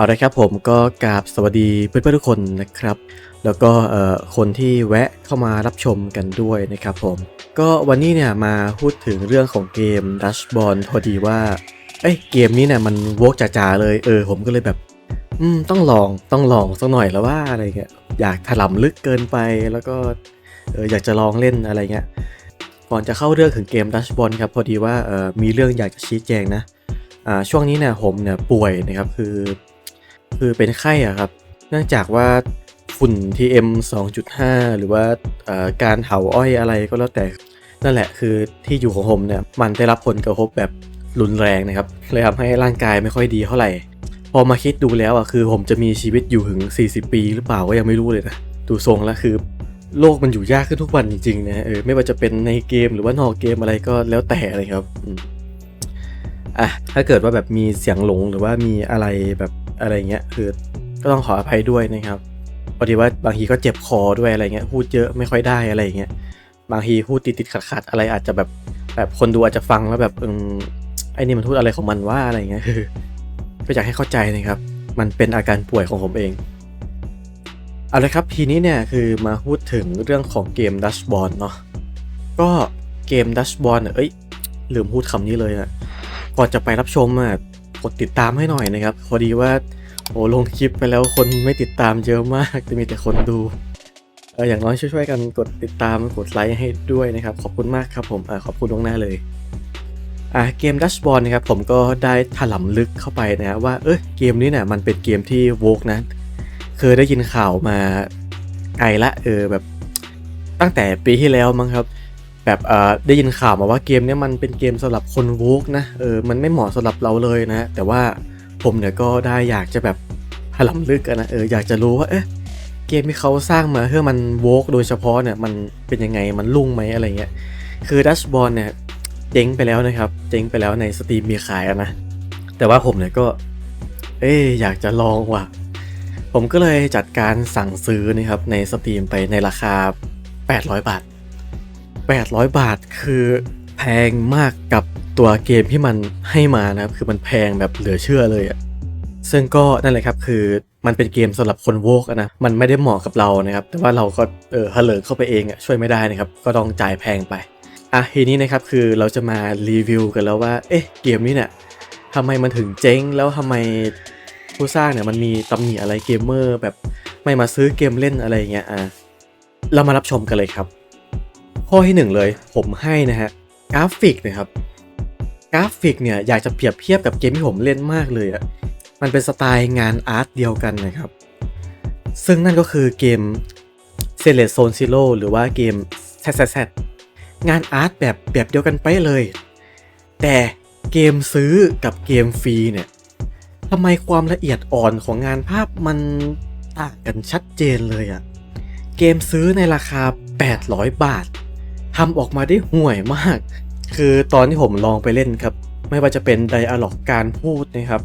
เอาละครับผมก็กราบสวัสดีเพื่อนๆทุกคนนะครับ แล้วก็คนที่แวะเข้ามารับชมกันด้วยนะครับผม ก็วันนี้เนี่ยมาพูดถึงเรื่องของเกม Dash b a l พอดีว่าเอ้ยเกมนี้เนี่ยมันโวกจ๋าๆเลยเออผมก็เลยแบบ อืมต้องลองต้องลองสักหน่อยแล้วว่าอะไรเงี้ยอยากถล่มลึกเกินไปแล้วก็เอออยากจะลองเล่นอะไรเงี้ยก่อนจะเข้าเรื่องถึงเกม Dash b a l l ครับพอดีว่าเออมีเรื่องอยากจะชี้แจงนะอ่าช่วงนี้เนี่ยผมเนี่ยป่วยนะครับคือ คือเป็นไข้อะครับ เนื่องจากว่าฝุ่น TM 2.5 หรือว่าการเผาอ้อยอะไรก็แล้วแต่ นั่นแหละคือที่อยู่ของผมเนี่ยมันได้รับผลกระทบแบบรุนแรงนะครับเลยทำให้ร่างกายไม่ค่อยดีเท่าไหร่ พอมาคิดดูแล้วอะคือผมจะมีชีวิตอยู่ถึง 40 ปีหรือเปล่าก็ยังไม่รู้เลยนะดูทรงแล้วคือโลกมันอยู่ยากขึ้นทุกวันจริงๆนะเออไม่ว่าจะเป็นในเกมหรือว่านอกเกมอะไรก็แล้วแต่เลยครับอะถ้าเกิดว่าแบบมีเสียงหลงหรือว่ามีอะไรแบบ อะไรเงี้ยคือก็ต้องขออภัยด้วยนะครับพอดีว่าบางทีก็เจ็บคอด้วยอะไรเงี้ยพูดเยอะไม่ค่อยได้อะไรเงี้ยบางทีพูดติดติดขัดขัดๆอะไรอาจจะแบบแบบคนดูอาจจะฟังแล้วแบบอืมไอ้นี่มันพูดอะไรของมันว่าอะไรเงี้ยคือก็อยากให้เข้าใจนะครับ มันเป็นอาการป่วยของผมเองเอาละครับทีนี้เนี่ยคือมาพูดถึงเรื่องของเกม Dash b a l l เนาะก็เกม Dash b a l l เนี่ยเอ้ยลืมพูดคำนี้เลยอะก่อนจะไปรับชมอะ กดติดตามให้หน่อยนะครับพอดีว่าโอ้ลงคลิปไปแล้วคนไม่ติดตามเยอะมากจะมีแต่คนดูเอออย่างน้อยช่วยๆกันกดติดตามกดไลค์ให้ด้วยนะครับ ขอบคุณมากครับผมอขอบคุณล่วงหน้าเลยอ่าเกม Dash b a l l นะครับผมก็ได้ถล่มลึกเข้าไปนะฮะว่าเอ้ยเกมนี้เนี่ยมันเป็นเกมที่โวกนะเคยได้ยินข่าวมาไกลละเออแบบตั้งแต่ปีที่แล้วมั้งครับ แบบเอ่อได้ยินข่าวมาว่าเกมนี้มันเป็นเกมสำหรับคนโวกนะเออมันไม่เหมาะสำหรับเราเลยนะ แต่ว่าผมเนี่ยก็ได้อยากจะแบบถล่มลึกนะเอออยากจะรู้ว่าเอ๊ะเกมที่เขาสร้างมาเพื่อมันโวกโดยเฉพาะเนี่ยมันเป็นยังไงมันลุ่งไหมอะไรเงี้ยคือ Dash b a l l เนี่ยเจ๊งไปแล้วนะครับเจ๊งไปแล้วในสตรีมมีขายนะแต่ว่าผมเนี่ยก็ เอ้ยอยากจะลองว่ะ ผมก็เลยจัดการสั่งซื้อนะครับในสตรีมไปในราคา 800 บาท 800 บาทคือแพงมากกับตัวเกมที่มันให้มานะครับ คือมันแพงแบบเหลือเชื่อเลยอะซึ่งก็นั่นแหละครับคือมันเป็นเกมสำหรับคนโวกนะ มันไม่ได้เหมาะกับเรานะครับ แต่ว่าเราก็เออเฮลิเข้าไปเองอะช่วยไม่ได้นะครับ ก็ต้องจ่ายแพงไป อะทีนี้นะครับคือเราจะมารีวิวกันแล้วว่า เอ๊ะเกมนี้เนี่ยทำไมมันถึงเจ๊ง แล้วทำไมผู้สร้างเนี่ยมันมีตำหนิอะไรเกมเมอร์แบบไม่มาซื้อเกมเล่นอะไรเงี้ย อะเรามารับชมกันเลยครับ ข้อที่หนึ่งเลย ผมให้นะฮะกราฟิกนะครับกราฟิกเนี่ยอยากจะเปรียบเทียบกับเกมที่ผมเล่นมากเลยอะ่ะมันเป็นสไตล์งานอาร์ตเดียวกันนะครับ ซึ่งนั่นก็คือเกม c e l e s Zone Zero หรือว่าเกม z z z งานอาร์ตแบบแบบเดียวกันไปเลย แต่เกมซื้อกับเกมฟรีเนี่ยทำไมความละเอียดอ่อนของงานภาพมันต่างกันชัดเจนเลยอะเกมซื้อในราคา 800 บาท ทำออกมาได้ห่วยมาก คือตอนที่ผมลองไปเล่นครับ ไม่ว่าจะเป็นไดอะล็อกการพูดนะครับ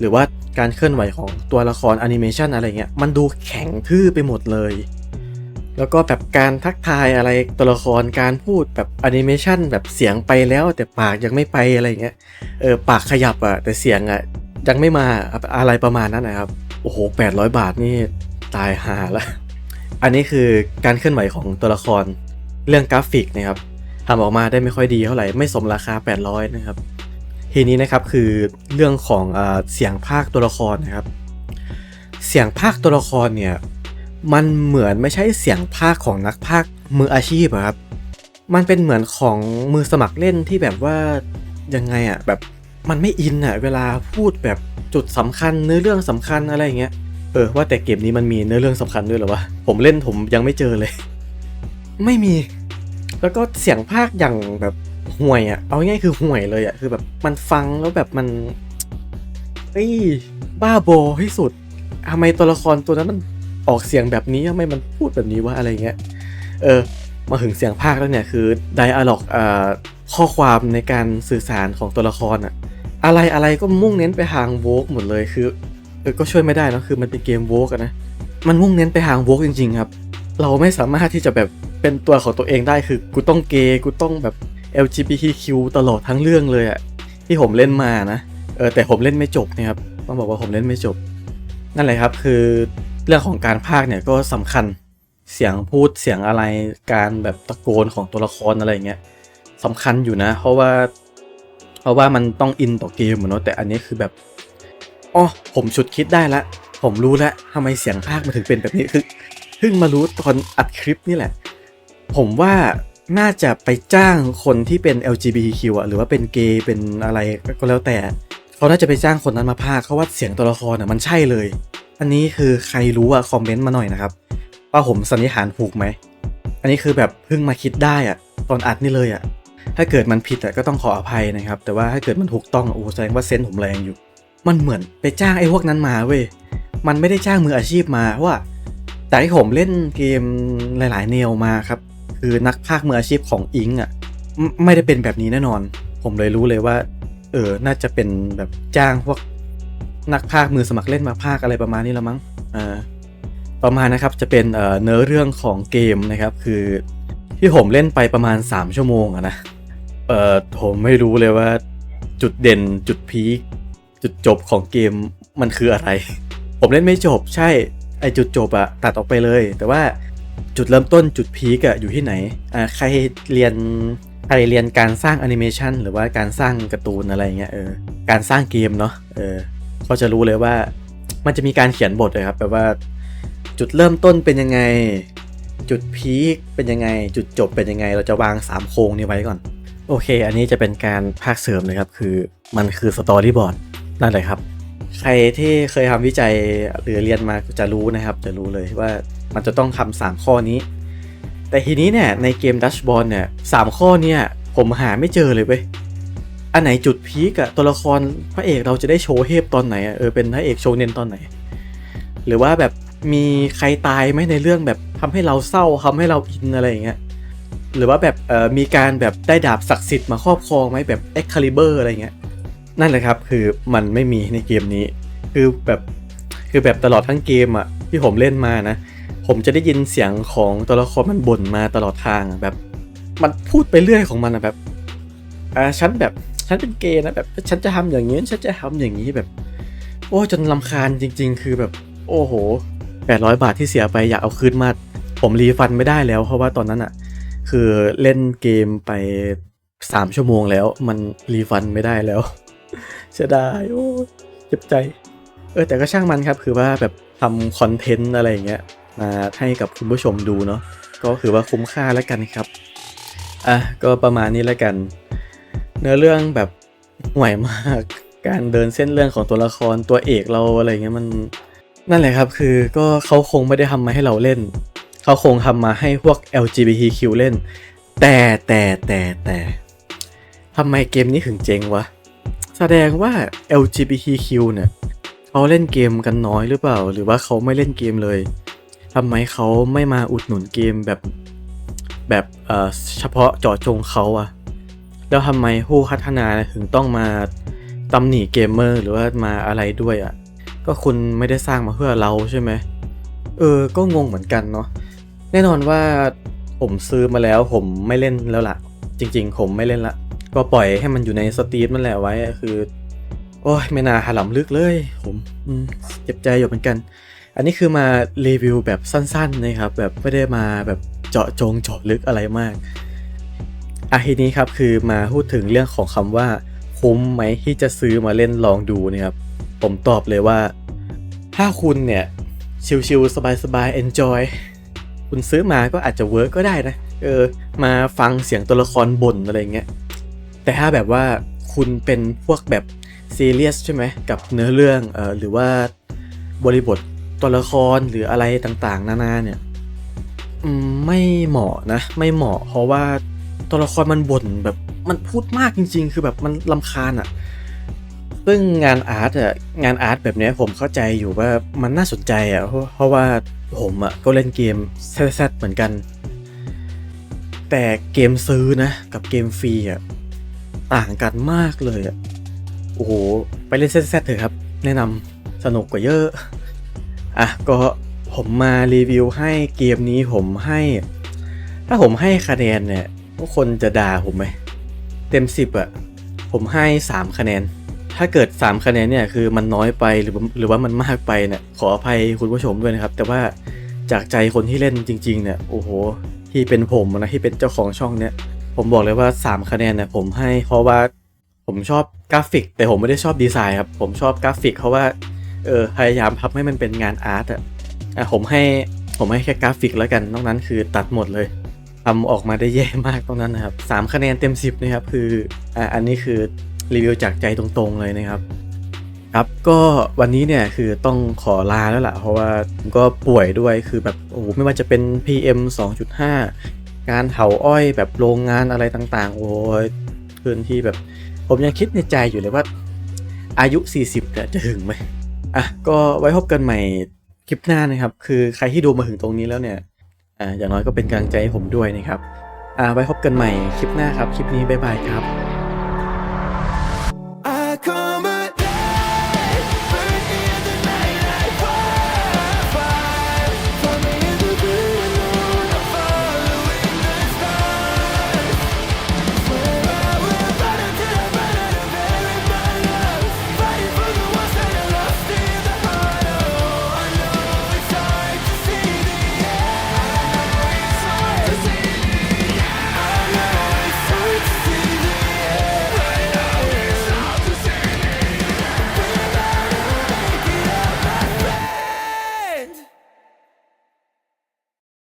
หรือว่าการเคลื่อนไหวของตัวละครแอนิเมชันอะไรเงี้ยมันดูแข็งทื่อไปหมดเลย แล้วก็แบบการทักทายอะไรตัวละครการพูดแบบแอนิเมชันแบบเสียงไปแล้วแต่ปากยังไม่ไปอะไรเงี้ยเออปากขยับอะแต่เสียงอะยังไม่มาอะไรประมาณนั้นนะครับ โอ้โห 800 บาทนี่ตายหาละ อันนี้คือการเคลื่อนไหวของตัวละคร เรื่องกราฟิกนะครับทำออกมาได้ไม่ค่อยดีเท่าไหร่ไม่สมราคา 800 นะครับทีนี้นะครับคือเรื่องของเอเสียงภาคตัวละครนะครับ เสียงภาคตัวละครเนี่ยมันเหมือนไม่ใช่เสียงภาคของนักภาคมืออาชีพครับ มันเป็นเหมือนของมือสมัครเล่นที่แบบว่ายังไงอะแบบมันไม่อินอะเวลาพูดแบบจุดสำคัญเนื้อเรื่องสำคัญอะไรอย่างเงี้ยเออว่าแต่เกมนี้มันมีเนื้อเรื่องสำคัญด้วยหรอวะผมเล่นผมยังไม่เจอเลย ไม่มี แล้วก็เสียงภาคอย่างแบบห่วยอะเอาง่ายคือห่วยเลยอะคือแบบมันฟังแล้วแบบมันเอ้ยบ้าบอที่สุดทำไมตัวละครตัวนั้นมันออกเสียงแบบนี้ทำไมมันพูดแบบนี้วะอะไรเงี้ย เออ มาถึงเสียงภาคแล้วเนี่ย คือไดอะล็อกอ่าข้อความในการสื่อสารของตัวละครอะอะไรอะไรก็มุ่งเน้นไปทางโวกหมดเลยคืออก็ช่วยไม่ได้นะคือมันเป็นเกมโวกนะ มันมุ่งเน้นไปทางโวกจริง ๆ ครับ เราไม่สามารถที่จะแบบ เป็นตัวของตัวเองได้คือกูต้องเกย์กูต้องแบบ LGBTQ ตลอดทั้งเรื่องเลยอะที่ผมเล่นมานะเออแต่ผมเล่นไม่จบนะครับต้องบอกว่าผมเล่นไม่จบ นั่นแหละครับคือเรื่องของการพากเนี่ยก็สำคัญเสียงพูดเสียงอะไรการแบบตะโกนของตัวละครอะไรเงี้ยสำคัญอยู่นะ เพราะว่า เพราะว่ามันต้องอินต่อเกมอะเนาะแต่อันนี้คือแบบอ๋อผมชุดคิดได้ละ ผมรู้แล้วทำไมเสียงพากมันถึงเป็นแบบนี้คือเพิ่งมารู้ตอนอัดคลิปนี่แหละ ผมว่าน่าจะไปจ้างคนที่เป็น LGBTQ อะหรือว่าเป็นเกย์เป็นอะไรก็แล้วแต่เขาน่าจะไปจ้างคนนั้นมาพากเพราว่าเสียงตัวละครอะมันใช่เลย อันนี้คือใครรู้อะคอมเมนต์มาหน่อยนะครับว่าผมสันนิษฐานถูกไหม อันนี้คือแบบเพิ่งมาคิดได้อะตอนอัดนี่เลยอะถ้าเกิดมันผิดอะก็ต้องขออภัยนะครับ แต่ว่าถ้าเกิดมันถูกต้องอะโอ้แสดงว่าเซนส์ผมแรงอยู่ มันเหมือนไปจ้างไอ้พวกนั้นมาเว้ยมันไม่ได้จ้างมืออาชีพมาเพราะว่าแต่ที่ผมเล่นเกมหลาย ๆ แนวมาครับ คือนักพากย์มืออาชีพของอิงอะไม่ไม่ได้เป็นแบบนี้แน่นอน ผมเลยรู้เลยว่า เออ น่าจะเป็นแบบจ้างพวกนักพากย์มือสมัครเล่นมาพากอะไรประมาณนี้ละมั้งอ่าต่อมานะครับจะเป็นเอ่อเนื้อเรื่องของเกมนะครับ คือที่ผมเล่นไปประมาณ 3 ชั่วโมงอะนะเอ่อผมไม่รู้เลยว่าจุดเด่นจุดพีคจุดจบของเกมมันคืออะไร ผมเล่นไม่จบใช่ไอจุดจบอะตัดออกไปเลย แต่ว่า จุดเริ่มต้นจุดพีกอะอยู่ที่ไหนอ่าใครเรียนใครเรียนการสร้างแอนิเมชันหรือว่าการสร้างการ์ตูนอะไรเงี้ยเออการสร้างเกมเนาะเออก็จะรู้เลยว่ามันจะมีการเขียนบทเลยครับแบบว่า จุดเริ่มต้นเป็นยังไง จุดพีคเป็นยังไง จุดจบเป็นยังไง เราจะวางสามโครงนี้ไว้ก่อน โอเค อันนี้จะเป็นการภาคเสริมเลยครับ คือมันคือสตอรี่บอร์ดนั่นเลยครับ ใครที่เคยทำวิจัยหรือเรียนมาจะรู้นะครับ จะรู้เลยว่ามันจะต้องทำสามข้อนี้ แต่ทีนี้เนี่ยในเกมดัชบอลเนี่ยสามข้อเนี่ยผมหาไม่เจอเลยเว้ยอันไหนจุดพีกอะตัวละครพระเอกเราจะได้โชว์เทพตอนไหนอะเออเป็นพระเอกโชว์เน้นตอนไหน หรือว่าแบบมีใครตายไหมในเรื่องแบบทำให้เราเศร้าทำให้เราอินอะไรอย่างเงี้ยหรือว่าแบบเออมีการแบบได้ดาบศักดิ์สิทธิ์มาครอบครองไหมแบบ Excalibur อะไรเงี้ย นั่นแหละครับคือมันไม่มีในเกมนี้ คือแบบคือแบบตลอดทั้งเกมอะที่ผมเล่นมานะ ผมจะได้ยินเสียงของตัวละครมันบ่นมาตลอดทางแบบ มันพูดไปเรื่อยของมันอะแบบอ่าฉันแบบฉันเป็นเกย์นะแบบฉันจะทำอย่างนี้ฉันจะทำอย่างนี้แบบ โอ้จนลำคาญจริง ๆ คือแบบ โอ้โหแปดร้อยบาทที่เสียไปอยากเอาคืนมาผมรีฟันไม่ได้แล้ว เพราะว่าตอนนั้นอะคือเล่นเกมไปสามชั่วโมงแล้ว มันรีฟันไม่ได้แล้ว เสียดายโอ้เจ็บใจ เออแต่ก็ช่างมันครับ คือว่าแบบทำคอนเทนต์อะไรอย่างเงี้ยมาให้กับคุณผู้ชมดูเนาะก็คือว่าคุ้มค่าแล้วกันครับ อะ ก็ประมาณนี้แล้วกัน เนื้อเรื่องแบบห่วยมาก การเดินเส้นเรื่องของตัวละครตัวเอกเราอะไรเงี้ยมัน นั่นแหละครับคือก็เขาคงไม่ได้ทำมาให้เราเล่น เขาคงทำมาให้พวก LGBTQ เล่น แต่แต่แต่แต่ทำไมเกมนี้ถึงเจ๋งวะ แสดงว่า LGBTQ เนี่ยเขาเล่นเกมกันน้อยหรือเปล่า หรือว่าเขาไม่เล่นเกมเลยทำไมเขาไม่มาอุดหนุนเกมแบบแบบเอ่อเฉพาะเจาะจงเขาอะแล้วทำไมผู้พัฒนาถึงต้องมาตำหนิเกมเมอร์หรือว่ามาอะไรด้วยอะก็คุณไม่ได้สร้างมาเพื่อเราใช่ไหมเออ ก็งงเหมือนกันเนาะแน่นอนว่าผมซื้อมาแล้วผมไม่เล่นแล้วล่ะ จริง ๆ ผมไม่เล่นละ ก็ปล่อยให้มันอยู่ในสตรีมนั่นแหละไว้คือ โอ้ยไม่น่าหาหลำลึกเลย ผมเจ็บใจอยู่เหมือนกัน อันนี้คือมารีวิวแบบสั้นๆนะครับ แบบไม่ได้มาแบบเจาะจงเจาะลึกอะไรมากอะทีนี้ครับคือมาพูดถึงเรื่องของคำว่าคุ้มไหมที่จะซื้อมาเล่นลองดูนะครับ ผมตอบเลยว่า ถ้าคุณเนี่ย ชิลๆสบายๆ enjoy คุณซื้อมาก็อาจจะเวิร์กก็ได้นะ เออ มาฟังเสียงตัวละครบ่นอะไรเงี้ย แต่ถ้าแบบว่าคุณเป็นพวกแบบซีเรียสใช่ไหมกับเนื้อเรื่องเออหรือว่าบริบทตัวละครหรืออะไรต่างๆ นานาเนี่ยไม่เหมาะนะ ไม่เหมาะ เพราะว่าตัวละครมันบ่นแบบมันพูดมากจริง ๆ คือแบบมันลำคาญอะซึ่งงานอาร์ตอะงานอาร์ตแบบนี้ผมเข้าใจอยู่ว่ามันน่าสนใจอะเพราะเพราะว่าผมอะก็เล่นเกมแซดๆเหมือนกัน แต่เกมซื้อนะ กับเกมฟรีอะ ต่างกันมากเลยอะโอ้โห ไปเล่นแซดๆเถอะครับ แนะนำสนุกกว่าเยอะ อะ ก็ผมมารีวิวให้เกมนี้ผมให้ ถ้าผมให้คะแนนเนี่ยทุกคนจะด่าผมไหม เต็มสิบอะผมให้สามคะแนน ถ้าเกิด 3 คะแนนเนี่ยคือมันน้อยไปหรือว่าหรือว่ามันมากไปเนี่ยขออภัยคุณผู้ชมด้วยนะครับ แต่ว่าจากใจคนที่เล่นจริง ๆ เนี่ยโอ้โหที่เป็นผมนะที่เป็นเจ้าของช่องเนี่ย ผมบอกเลยว่า 3 คะแนนเนี่ยผมให้เพราะว่าผมชอบกราฟิก แต่ผมไม่ได้ชอบดีไซน์ครับ ผมชอบกราฟิกเพราะว่าเออพยายามทำให้มันเป็นงานอาร์ตอะผมให้ผมให้แค่กราฟิกแล้วกันนอกนั้นคือตัดหมดเลยทำออกมาได้แย่มากตรงนั้นนะครับสามคะแนนเต็ม 10นะครับคืออะอันนี้คือรีวิวจากใจตรงๆเลยนะครับครับก็วันนี้เนี่ยคือต้องขอลาแล้วล่ะ เพราะว่าผมก็ป่วยด้วยคือแบบโอ้โหไม่ว่าจะเป็น PM 2.5 การเผาอ้อยแบบโรงงานอะไรต่างๆ โอ้ยพื้นที่แบบ ผมยังคิดในใจอยู่เลยว่า อายุ 40เนี่ยจะถึงไหมอะก็ไว้พบกันใหม่คลิปหน้านะครับ คือใครที่ดูมาถึงตรงนี้แล้วเนี่ยอ่าอย่างน้อยก็เป็นกำลังใจให้ผมด้วยนะครับอ่าไว้พบกันใหม่คลิปหน้าครับ คลิปนี้บ๊ายบายครับ